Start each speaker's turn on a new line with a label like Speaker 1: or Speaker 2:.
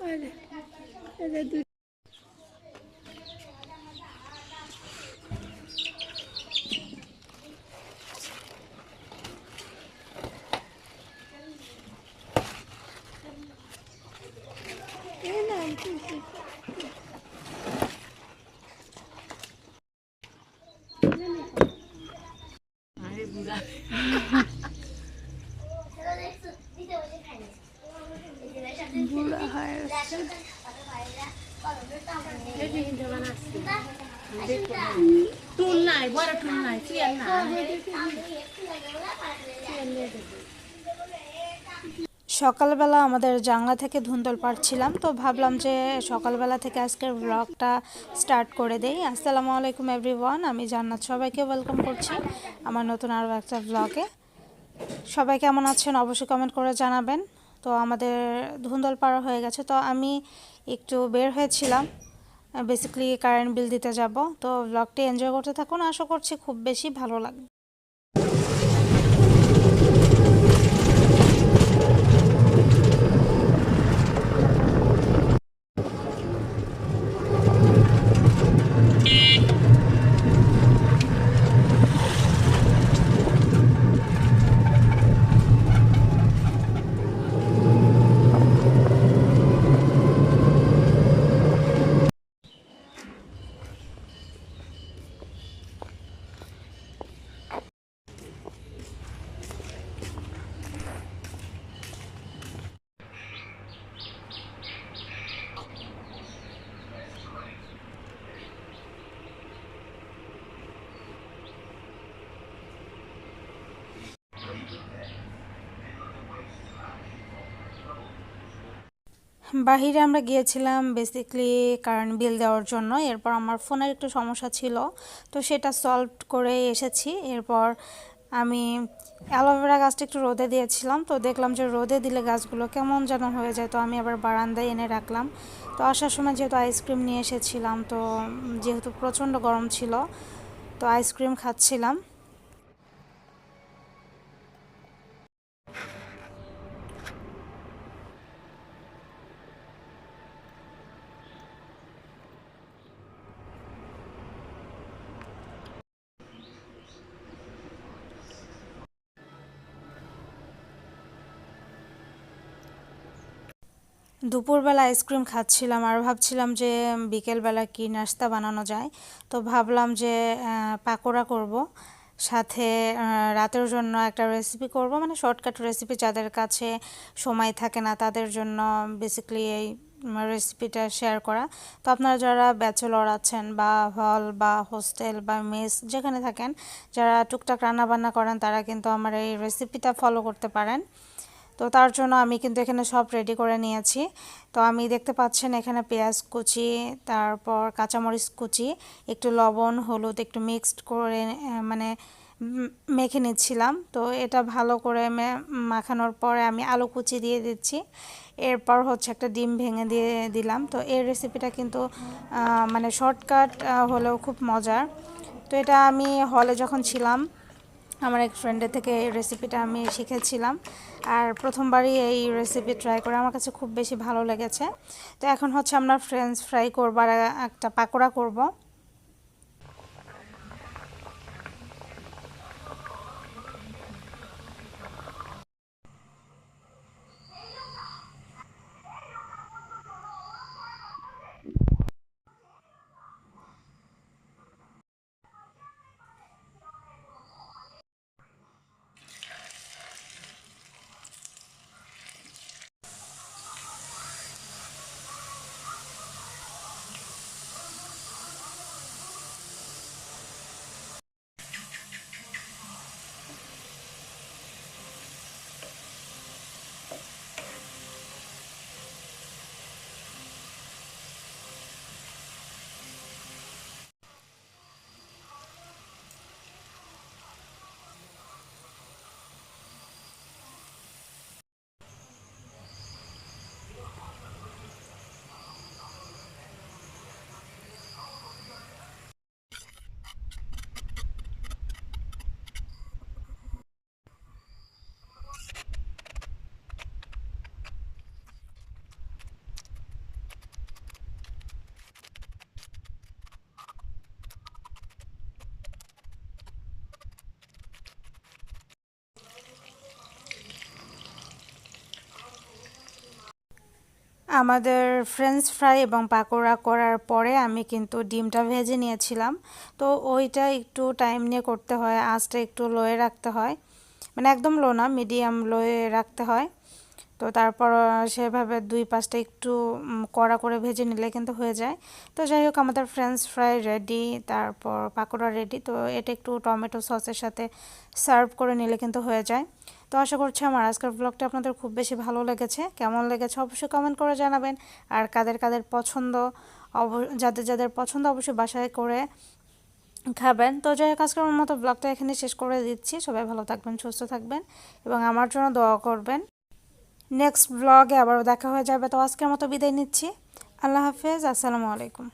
Speaker 1: Olha, ela é do
Speaker 2: সকালবেলা আমাদের জানলা থেকে ধুন্দল পাড়ছিলাম, তো ভাবলাম যে সকালবেলা থেকে আজকের ব্লগটা স্টার্ট করে দেই। আসসালামু আলাইকুম এভরিওয়ান আমি জান্নাত সবাইকে ওয়েলকাম করছি আমার নতুন আরও একটা ব্লগে সবাই কেমন আছেন অবশ্যই কমেন্ট করে জানাবেন। তো আমাদের ধুন্দল পাড়া হয়ে গেছে, তো আমি একটু বের হয়েছিলাম। বেসিক্যালি কারেন্ট বিল দিতে যাব। তো ব্লগটি এনজয় করতে থাকুন। আশা করছি খুব বেশি ভালো লাগবে। বাহিরে আমরা গিয়েছিলাম বেসিকলি কারেন্ট বিল দেওয়ার জন্য। এরপর আমার ফোনের একটু সমস্যা ছিল, তো সেটা সলভ করে এসেছি। এরপর আমি অ্যালোভেরা গাছটা একটু রোদে দিয়েছিলাম, তো দেখলাম যে রোদে দিলে গাছগুলো কেমন যেন হয়ে যায়, তো আমি আবার বারান্দায় এনে রাখলাম। তো আসার সময় যেহেতু আইসক্রিম নিয়ে এসেছিলাম, তো যেহেতু প্রচণ্ড গরম ছিল, তো আইসক্রিম খাচ্ছিলাম। দুপুরবেলা আইসক্রিম খাচ্ছিলাম আর ভাবছিলাম যে বিকেলবেলা কি নাস্তা বানানো যায়। তো ভাবলাম যে পাকোড়া করব। সাথে রাতের জন্য একটা রেসিপি করব। মানে শর্টকাট রেসিপি যাদের কাছে সময় থাকে না তাদের জন্য বেসিক্যালি এই রেসিপিটা শেয়ার করা। তো আপনারা যারা ব্যাচেলর আছেন বা হল বা হোস্টেল বা মেস যেখানে থাকেন, যারা টুকটাক রান্না বান্না করেন তারা কিন্তু আমার এই রেসিপিটা ফলো করতে পারেন। তো তার জন্য আমি কিন্তু এখানে সব রেডি করে নিয়েছি। তো আমি দেখতে পাচ্ছেন এখানে পেঁয়াজ কুচি, তারপর কাঁচামরিচ কুচি, একটু লবণ, হলুদ একটু মিক্সড করে মানে মেখে নিচ্ছিলাম। তো এটা ভালো করে মাখানোর পরে আমি আলু কুচি দিয়ে দিচ্ছি। এরপর হচ্ছে একটা ডিম ভেঙে দিয়ে দিলাম। তো এই রেসিপিটা কিন্তু মানে শর্টকাট হলেও খুব মজার। তো এটা আমি হলে যখন ছিলাম আমার এক ফ্রেন্ডের থেকে এই রেসিপিটা আমি শিখেছিলাম। আর প্রথমবারই এই রেসিপি ট্রাই করে আমার কাছে খুব বেশি ভালো লেগেছে। তো এখন হচ্ছে আমরা ফ্রেঞ্চ ফ্রাই করব আর একটা পাকোড়া করব। আমাদের ফ্রেঞ্চ ফ্রাই এবং পাকোড়া করার পরে আমি কিন্তু ডিমটা ভেজে নিয়েছিলাম। তো ওইটা একটু টাইম নিয়ে করতে হয়, আঁচটা একটু লোয়ে রাখতে হয়। মানে একদম লো না মিডিয়াম লোয়ে রাখতে হয়। তো তারপর, সেভাবে দুই পাশটা একটু কড়া করে ভেজে নিলে কিন্তু হয়ে যায়। তো যাই হোক, আমাদের ফ্রেঞ্চ ফ্রাই রেডি তারপর পাকোড়া রেডি তো এটা একটু টমেটো সসের সাথে সার্ভ করে নিলে কিন্তু হয়ে যায়। তো আশা করছি আমার আজকের ব্লগটা আপনাদের খুব বেশি ভালো লেগেছে। কেমন লেগেছে অবশ্যই কমেন্ট করে জানাবেন। আর কাদের কাদের পছন্দ, অব, যাদের যাদের পছন্দ অবশ্যই বাসায় করে খাবেন। তো যাই হোক, আজকের মতো ব্লগটা এখানে শেষ করে দিচ্ছি। সবাই ভালো থাকবেন, সুস্থ থাকবেন এবং আমার জন্য দোয়া করবেন। নেক্সট ব্লগে আবারও দেখা হয়ে যাবে। তো আজকের মতো বিদায় নিচ্ছি। আল্লাহ হাফেজ। আসসালামু আলাইকুম।